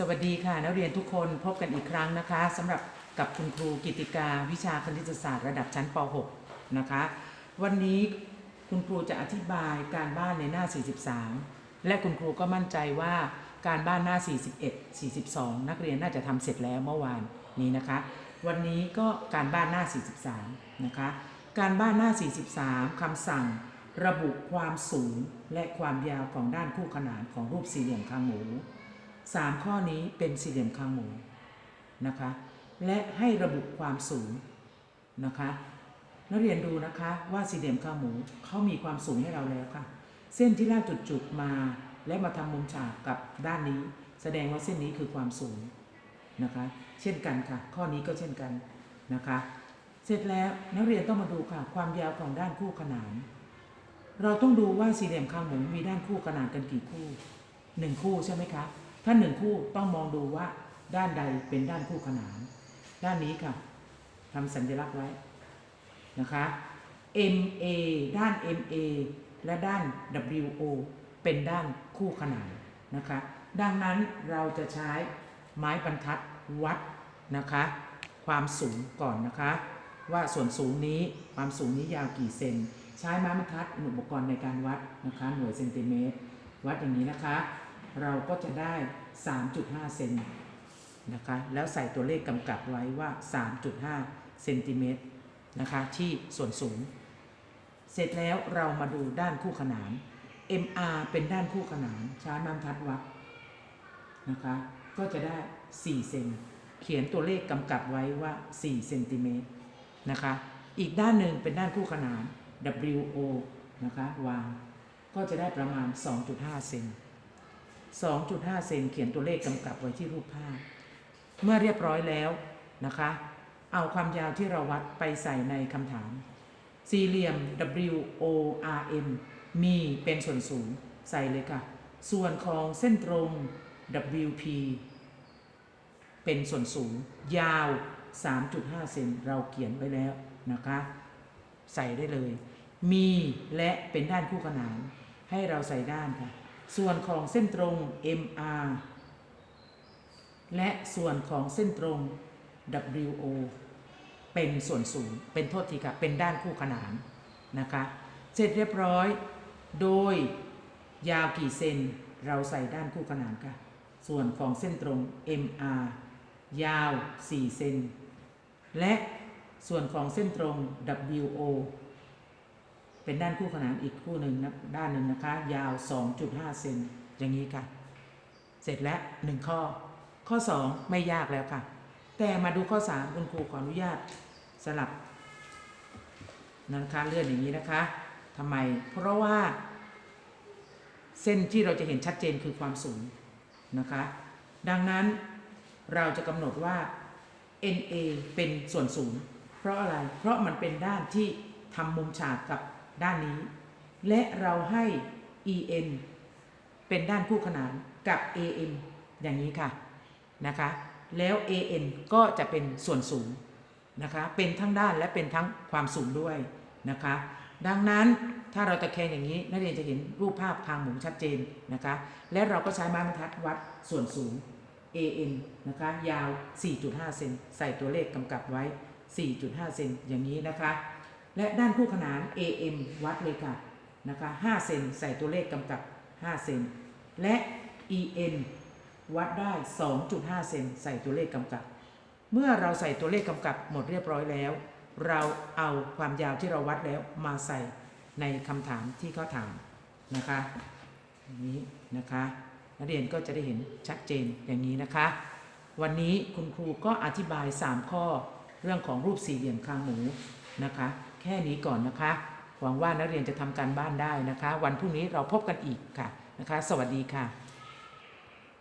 สวัสดีค่ะ นักเรียนทุกคนพบกันอีกครั้งนะคะสำหรับกับคุณครูกิติกาวิชาคณิตศาสตร์ระดับชั้นป .6 นะคะ วันนี้คุณครูจะอธิบายการบ้านในหน้า 43 และคุณครูก็มั่นใจว่าการบ้านหน้า 41 42 นักเรียนน่าจะทำเสร็จแล้วเมื่อวานนี้นะคะ วันนี้ก็การบ้านหน้า 43 นะคะ การบ้านหน้า 43คำสั่งระบุความสูงและความยาวของด้านคู่ขนานของรูปสี่เหลี่ยมคางหมู สามข้อนี้เป็นสี่เหลี่ยมคางหมูนะคะ และให้ระบุความสูงนะคะนักเรียนดูนะคะว่าสี่เหลี่ยมคางหมูเขามีความสูงให้เราแล้วค่ะ เส้นที่ลากจุดๆมาและมาทำมุมฉากกับด้านนี้ แสดงว่าเส้นนี้คือความสูงนะคะ เช่นกันค่ะ ข้อนี้ก็เช่นกันนะคะ เสร็จแล้วนักเรียนต้องมาดูค่ะ ความยาวของด้านคู่ขนาน เราต้องดูว่าสี่เหลี่ยมคางหมูมีด้านคู่ขนานกันกี่คู่หนึ่งคู่ใช่ไหมคะ ถ้าหนึ่งคู่ต้องมองดูว่าด้านใดเป็นด้านคู่ขนาน ด้านนี้ค่ะทำสัญลักษณ์ไว้นะคะ MA ด้าน MA และด้าน WO เป็นด้านคู่ขนานนะคะ ดังนั้นเราจะใช้ไม้บรรทัดวัดนะคะ ความสูงก่อนนะคะ ว่าส่วนสูงนี้ความสูงนี้ยาวกี่เซน ใช้ไม้บรรทัดอุปกรณ์ในการวัดนะคะ หน่วยเซนติเมตร วัดอย่างนี้นะคะ เราก็จะได้ 3.5 เซนนะคะ แล้วใส่ตัวเลขกำกับไว้ว่า 3.5 เซนติเมตรนะคะ ที่ส่วนสูง เสร็จแล้วเรามาดูด้านคู่ขนาน MR เป็นด้านคู่ขนานใช้ไม้บรรทัดวัดนะคะ ก็จะได้ 4 เซน เขียนตัวเลขกำกับไว้ว่า 4 เซนติเมตรนะคะ อีกด้านหนึ่งเป็นด้านคู่ขนาน WO นะคะ วาง ก็จะได้ประมาณ 2.5 เซน 2.5 เซนเขียนตัวเลขกำกับไว้ที่รูปภาพ เมื่อเรียบร้อยแล้วนะคะ เอาความยาวที่เราวัดไปใส่ในคำถาม สี่เหลี่ยม WORM มีเป็นส่วนสูงใส่เลยค่ะ ส่วนของเส้นตรง WP เป็นส่วนสูง ยาว 3.5 เซนเราเขียนไว้แล้วนะคะ ใส่ได้เลย มีและเป็นด้านคู่ขนานให้เราใส่ด้านค่ะ ส่วนของเส้นตรง MR และส่วนของเส้นตรง WO เป็นส่วนสูง เป็นโทษทีค่ะ เป็นด้านคู่ขนานนะคะ เสร็จเรียบร้อย โดยยาวกี่เซน เราใส่ด้านคู่ขนานค่ะ ส่วนของเส้นตรง MR ยาว 4 เซน และส่วนของเส้นตรง WO เป็นด้านคู่ขนานอีกคู่หนึ่งนะด้านหนึ่งนะคะ ยาว 2.5 เซนอย่างนี้ค่ะ เสร็จแล้ว1ข้อ ข้อ 2 ไม่ยากแล้วค่ะ แต่มาดูข้อ 3 คุณครูขออนุญาตสลับนะคะเลื่อนอย่างนี้นะคะทำไม เพราะว่า เส้นที่เราจะเห็นชัดเจนคือความสูงนะคะ ดังนั้นเราจะกำหนดว่า NA เป็นส่วนสูง เพราะอะไร เพราะมันเป็นด้านที่ทำมุมฉากกับ ด้านนี้ และเราให้ EN เป็นด้านคู่ขนานกับ AM อย่างนี้ค่ะนะคะแล้ว AN ก็จะเป็นส่วนสูงนะคะเป็นทั้งด้านและเป็นทั้งความสูงด้วยนะคะดังนั้นถ้าเราตะแคงอย่างนี้นักเรียนจะเห็นรูปภาพคางหมูชัดเจนนะคะและเราก็ใช้ไม้บรรทัดวัดส่วนสูง AN นะคะยาว 4.5 เซนใส่ตัวเลขกำกับไว้ 4.5 เซนอย่างนี้นะคะ และด้านคู่ขนาน AM วัดเลยค่ะนะคะ5เซนใส่ตัวเลขกำกับ 5 เซน และ EN วัดได้ 2.5 เซนใส่ตัวเลขกำกับ เมื่อเราใส่ตัวเลขกำกับหมดเรียบร้อยแล้ว เราเอาความยาวที่เราวัดแล้วมาใส่ในคำถามที่เขาถามนะคะนี้นะคะนักเรียนก็จะได้เห็นชัดเจนอย่างนี้นะคะ วันนี้คุณครูก็อธิบาย 3 ข้อเรื่องของรูปสี่เหลี่ยมคางหมู นะคะ แค่นี้ก่อนนะคะ หวังว่านักเรียนจะทำการบ้านได้นะคะ วันพรุ่งนี้เราพบกันอีกค่ะนะคะ สวัสดีค่ะ